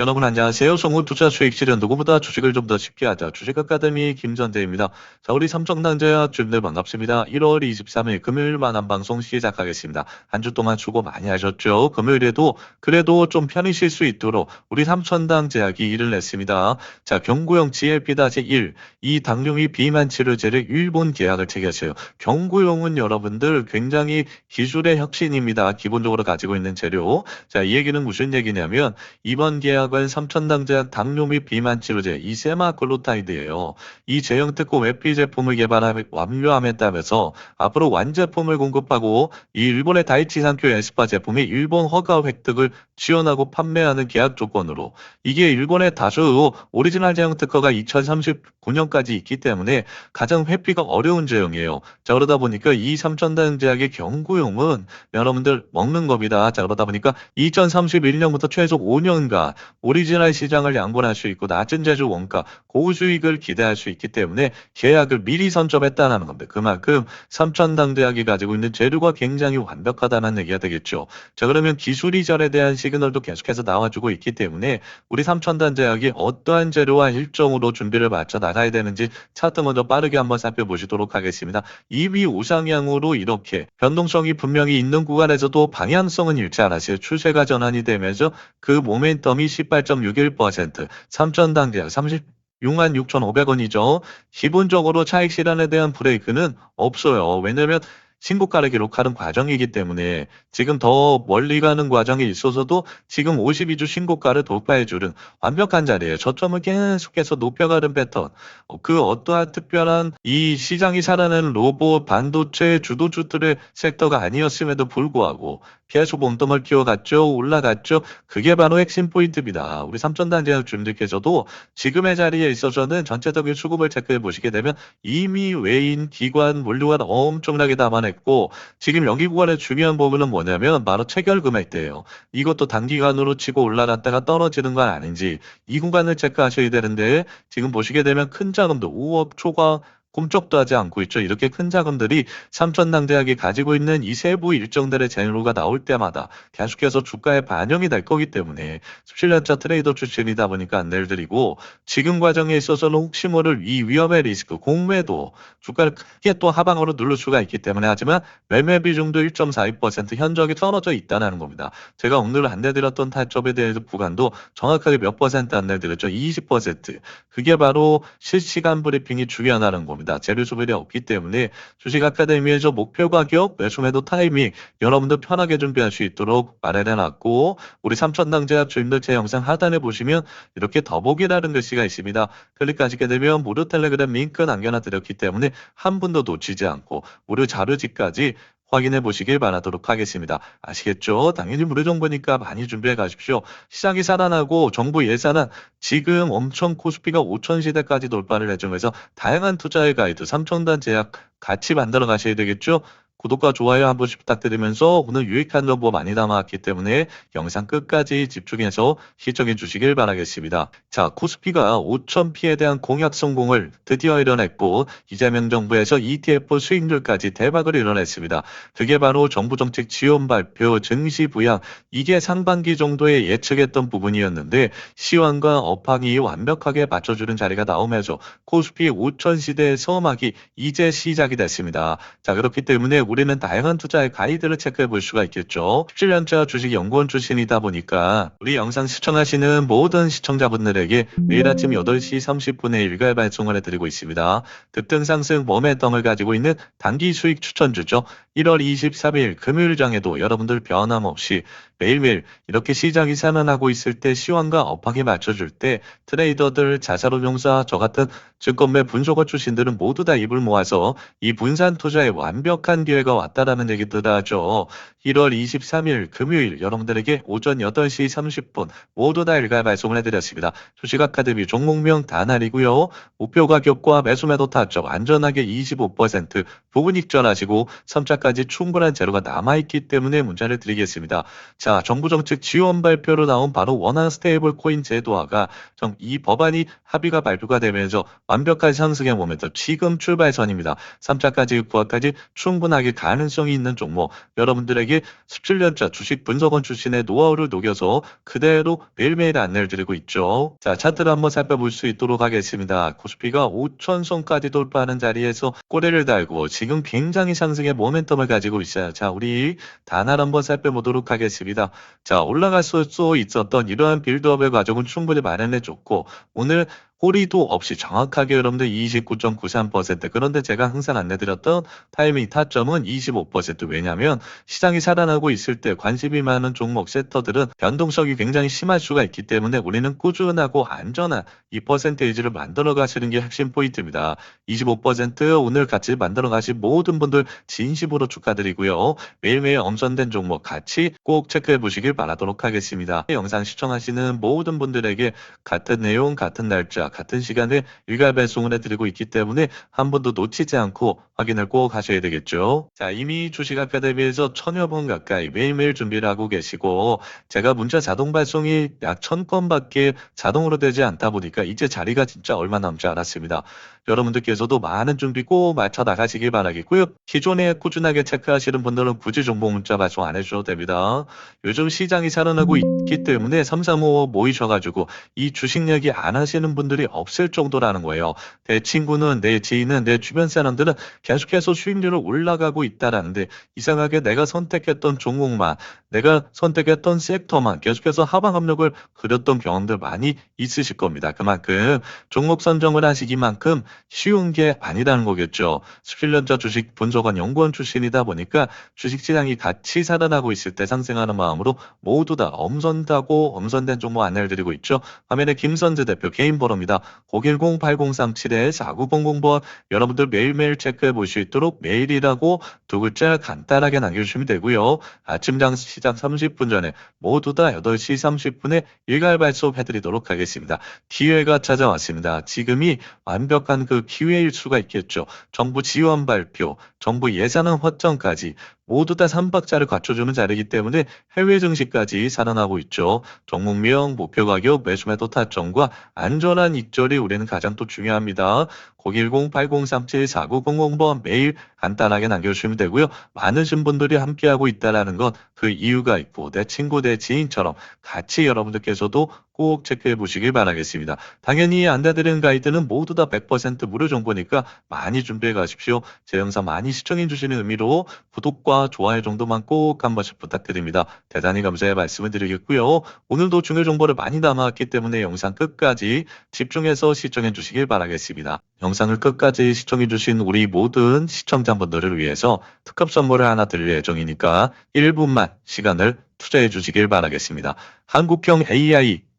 여러분 안녕하세요. 송우 투자 수익 실현 누구보다 주식을 좀 더 쉽게 하자. 주식 아카데미 김전대입니다. 자, 우리 삼성당자 주님들 반갑습니다. 1월 23일 금요일 만한 방송 시작하겠습니다. 한 주 동안 수고 많이 하셨죠? 금요일에도 그래도 좀 편히 쉴 수 있도록 우리 삼천당 제약이 일을 냈습니다. 자, 경구용 GLP-1, 이 당뇨의 비만 치료제를 일본 계약을 체결했어요. 경구용은 여러분들 굉장히 기술의 혁신입니다. 기본적으로 가지고 있는 재료. 자, 이 얘기는 무슨 얘기냐면 이번 계약 은 삼천당제약 당뇨 및 비만 치료제 이 세마글루타이드예요. 이 제형 특허 외피 제품을 개발함 완료함에 따라서 앞으로 완제품을 공급하고 이 일본의 다이치산큐 에스파 제품이 일본 허가 획득을 지원하고 판매하는 계약 조건으로 이게 일본의 다수 오리지널 제형 특허가 2039년까지 있기 때문에 가장 회피가 어려운 제형이에요. 자 그러다 보니까 이 삼천당제약의 경구용은 여러분들 먹는 겁니다. 자 그러다 보니까 2031년부터 최소 5년간 오리지널 시장을 양분할 수 있고 낮은 제조 원가, 고수익을 기대할 수 있기 때문에 계약을 미리 선점했다는 겁니다. 그만큼 삼천당 대학이 가지고 있는 재료가 굉장히 완벽하다는 얘기가 되겠죠. 자 그러면 기술 이전에 대한 시그널도 계속해서 나와주고 있기 때문에 우리 삼천단 대학이 어떠한 재료와 일정으로 준비를 맞춰 나가야 되는지 차트 먼저 빠르게 한번 살펴보시도록 하겠습니다. 2위 우상향으로 이렇게 변동성이 분명히 있는 구간에서도 방향성은 잃지 않았어요. 추세가 전환이 되면서 그 모멘텀이 18.61%, 삼천당대학 36만 6,500원이죠. 기본적으로 차익 실현에 대한 브레이크는 없어요. 왜냐면 신고가를 기록하는 과정이기 때문에 지금 더 멀리 가는 과정에 있어서도 지금 52주 신고가를 돌파해주는 완벽한 자리에 저점을 계속해서 높여가는 패턴. 어, 그 어떠한 특별한 이 시장이 살아내는 로봇, 반도체 주도주들의 섹터가 아니었음에도 불구하고 계속 몸통을 키워갔죠. 올라갔죠. 그게 바로 핵심 포인트입니다. 우리 삼천단제약 주님들께서도 지금의 자리에 있어서는 전체적인 수급을 체크해 보시게 되면 이미 외인, 기관, 물류가 엄청나게 담아 냈고 지금 여기 구간의 중요한 부분은 뭐냐면 바로 체결 금액대예요. 이것도 단기간으로 치고 올라갔다가 떨어지는 건 아닌지 이 구간을 체크하셔야 되는데 지금 보시게 되면 큰 자금도 5억 초과 꿈쩍도 하지 않고 있죠. 이렇게 큰 자금들이 삼천당대학이 가지고 있는 이 세부 일정들의 재료가 나올 때마다 계속해서 주가에 반영이 될 거기 때문에 17년차 트레이더 출신이다 보니까 안내를 드리고 지금 과정에 있어서는 혹시 모를 이 위험의 리스크, 공매도 주가를 크게 또 하방으로 누를 수가 있기 때문에 하지만 매매 비중도 1.42% 현저하게 떨어져 있다는 겁니다. 제가 오늘 안내드렸던 타점에 대해서 구간도 정확하게 몇 퍼센트 안내드렸죠? 20%. 그게 바로 실시간 브리핑이 중요하다는 겁니다. 재료 소멸이 없기 때문에 주식 아카데미에서 목표 가격, 매수 매도 타이밍 여러분들 편하게 준비할 수 있도록 마련해 놨고 우리 삼천당 제약 주임들 제 영상 하단에 보시면 이렇게 더보기라는 글씨가 있습니다. 클릭하시게 되면 무료 텔레그램 링크 남겨놔 드렸기 때문에 한 분도 놓치지 않고 무료 자료지까지 확인해 보시길 바라도록 하겠습니다. 아시겠죠? 당연히 무료 정보니까 많이 준비해 가십시오. 시장이 살아나고 정부 예산은 지금 엄청 코스피가 5천 시대까지 돌파를 예정해서 다양한 투자의 가이드, 삼천단 제약 같이 만들어 가셔야 되겠죠? 구독과 좋아요 한 번씩 부탁드리면서 오늘 유익한 정보 많이 담아왔기 때문에 영상 끝까지 집중해서 시청해 주시길 바라겠습니다. 자, 코스피가 5,000피에 대한 공약 성공을 드디어 이뤄냈고 이재명 정부에서 ETF 수익률까지 대박을 이뤄냈습니다. 그게 바로 정부 정책 지원 발표, 증시 부양 이게 상반기 정도에 예측했던 부분이었는데 시황과 업황이 완벽하게 맞춰주는 자리가 나오면서 코스피 5천 시대의 서막이 이제 시작이 됐습니다. 자, 그렇기 때문에 우리는 다양한 투자의 가이드를 체크해 볼 수가 있겠죠. 17년차 주식 연구원 출신이다 보니까 우리 영상 시청하시는 모든 시청자분들에게 매일 아침 8시 30분에 일괄 발송을 해드리고 있습니다. 급등 상승 모멘텀을 가지고 있는 단기 수익 추천주죠. 1월 23일 금요일장에도 여러분들 변함없이 매일매일 이렇게 시장이 살아나고 있을 때 시황과 업황에 맞춰줄 때 트레이더들, 자산운용사, 저 같은 증권매 분석가 출신들은 모두 다 입을 모아서 이 분산 투자에 완벽한 기회가 왔다라는 얘기들 하죠. 1월 23일 금요일 여러분들에게 오전 8시 30분 모두 다 일괄 발송을 해드렸습니다. 주식 아카데미 종목명 단알이고요. 목표 가격과 매수 매도 타점 안전하게 25% 부분 익전하시고 3차까지 충분한 재료가 남아있기 때문에 문자를 드리겠습니다. 자, 정부 정책 지원 발표로 나온 바로 원화 스테이블 코인 제도화가 정 이 법안이 합의가 발표가 되면서 완벽한 상승의 모멘텀 지금 출발선입니다. 3차까지 9화까지 충분하게 가능성이 있는 종목 여러분들에게 17년차 주식 분석원 출신의 노하우를 녹여서 그대로 매일매일 안내를 드리고 있죠. 자 차트를 한번 살펴볼 수 있도록 하겠습니다. 코스피가 5천선까지 돌파하는 자리에서 꼬리를 달고 지금 굉장히 상승의 모멘텀을 가지고 있어요. 자 우리 단을 한번 살펴보도록 하겠습니다. 자 올라갈 수 있었던 이러한 빌드업의 과정은 충분히 마련해 줬고 오늘 꼬리도 없이 정확하게 여러분들 29.93% 그런데 제가 항상 안내드렸던 타이밍 타점은 25% 왜냐하면 시장이 살아나고 있을 때 관심이 많은 종목 섹터들은 변동성이 굉장히 심할 수가 있기 때문에 우리는 꾸준하고 안전한 이 퍼센테이지를 만들어 가시는 게 핵심 포인트입니다. 25% 오늘 같이 만들어 가신 모든 분들 진심으로 축하드리고요. 매일매일 엄선된 종목 같이 꼭 체크해 보시길 바라도록 하겠습니다. 영상 시청하시는 모든 분들에게 같은 내용, 같은 날짜, 같은 시간에 일괄 배송을 해드리고 있기 때문에 한 번도 놓치지 않고 확인을 꼭 하셔야 되겠죠. 자, 이미 주식 아카데미에서 천여 번 가까이 매일매일 준비를 하고 계시고 제가 문자 자동 발송이 약 천 건밖에 자동으로 되지 않다 보니까 이제 자리가 진짜 얼마 남지 않았습니다. 여러분들께서도 많은 준비 꼭 맞춰 나가시길 바라겠고요. 기존에 꾸준하게 체크하시는 분들은 굳이 정보 문자 발송 안 해주셔도 됩니다. 요즘 시장이 살아나고 있기 때문에 3355 모이셔가지고 이 주식 얘기 안 하시는 분들이 없을 정도라는 거예요. 내 친구는 내 지인은 내 주변 사람들은 계속해서 수익률을 올라가고 있다라는데 이상하게 내가 선택했던 종목만 내가 선택했던 섹터만 계속해서 하방 압력을 그렸던 경험들 많이 있으실 겁니다. 그만큼 종목 선정을 하시기만큼 쉬운 게 아니라는 거겠죠. 17년차 주식 분석원 연구원 출신이다 보니까 주식시장이 같이 살아나고 있을 때 상승하는 마음으로 모두 다 엄선하고 엄선된 종목 안내를 드리고 있죠. 화면에 김선재 대표 개인 번호입니다. 010-8037-4900번 여러분들 매일매일 체크해 볼 수 있도록 메일이라고 두 글자 간단하게 남겨주시면 되고요. 아침장 시장 30분 전에 모두 다 8시 30분에 일괄 발송해드리도록 하겠습니다. 기회가 찾아왔습니다. 지금이 완벽한 그 기회일 수가 있겠죠. 정부 지원 발표, 정부 예산안 확정까지 모두 다 3박자를 갖춰주는 자리이기 때문에 해외 증시까지 살아나고 있죠. 종목명, 목표 가격, 매수 매도 타점과 안전한 익절이 우리는 가장 또 중요합니다. 010-8037-4900번 매일 간단하게 남겨주시면 되고요. 많으신 분들이 함께하고 있다는 건 그 이유가 있고 내 친구, 내 지인처럼 같이 여러분들께서도 꼭 체크해 보시길 바라겠습니다. 당연히 안내드리는 가이드는 모두 다 100% 무료 정보니까 많이 준비해 가십시오. 제 영상 많이 시청해 주시는 의미로 구독과 좋아요 정도만 꼭 한 번씩 부탁드립니다. 대단히 감사의 말씀을 드리겠고요. 오늘도 중요 정보를 많이 담아왔기 때문에 영상 끝까지 집중해서 시청해 주시길 바라겠습니다. 영상을 끝까지 시청해 주신 우리 모든 시청자분들을 위해서 특급 선물을 하나 드릴 예정이니까 1분만 시간을 투자해 주시길 바라겠습니다. 한국형 AI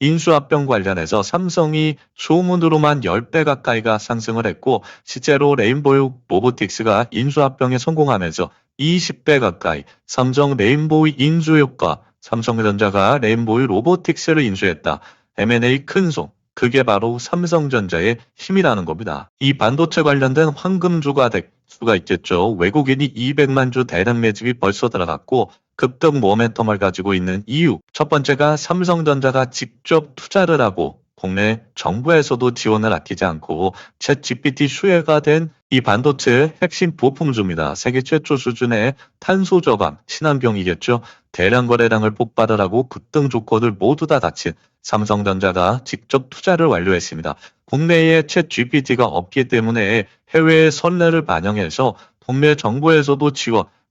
인수합병 관련해서 삼성이 소문으로만 10배 가까이가 상승을 했고 실제로 레인보우 로보틱스가 인수합병에 성공하면서 20배 가까이 삼성 레인보우 인수 효과 삼성전자가 레인보우 로보틱스를 인수했다. M&A 큰 손. 그게 바로 삼성전자의 힘이라는 겁니다. 이 반도체 관련된 황금주가 될 수가 있겠죠. 외국인이 200만 주 대량 매집이 벌써 들어갔고 급등 모멘텀을 가지고 있는 이유. 첫 번째가 삼성전자가 직접 투자를 하고 국내 정부에서도 지원을 아끼지 않고 챗 GPT 수혜가 된 이 반도체 핵심 부품주입니다. 세계 최초 수준의 탄소 저감, 친환경이겠죠. 대량 거래량을 폭발하라고 급등 조건을 모두 다 다친 삼성전자가 직접 투자를 완료했습니다. 국내에 챗 GPT가 없기 때문에 해외의 선례를 반영해서 국내 정부에서도 지원,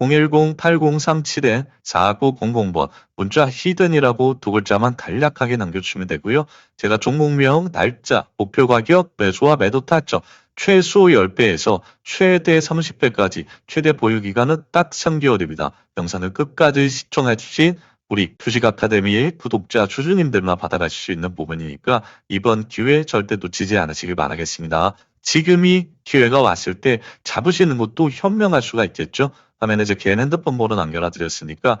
010-8037-4900번 문자 히든이라고 두 글자만 간략하게 남겨주시면 되고요. 제가 종목명, 날짜, 목표 가격, 매수와 매도 타점 최소 10배에서 최대 30배까지 최대 보유 기간은 딱 3개월입니다. 영상을 끝까지 시청해 주신 우리 주식 아카데미의 구독자 주주님들만 받아가실 수 있는 부분이니까 이번 기회 절대 놓치지 않으시길 바라겠습니다. 지금이 기회가 왔을 때 잡으시는 것도 현명할 수가 있겠죠. 화면에 제 개인 핸드폰 번호 남겨놔 드렸으니까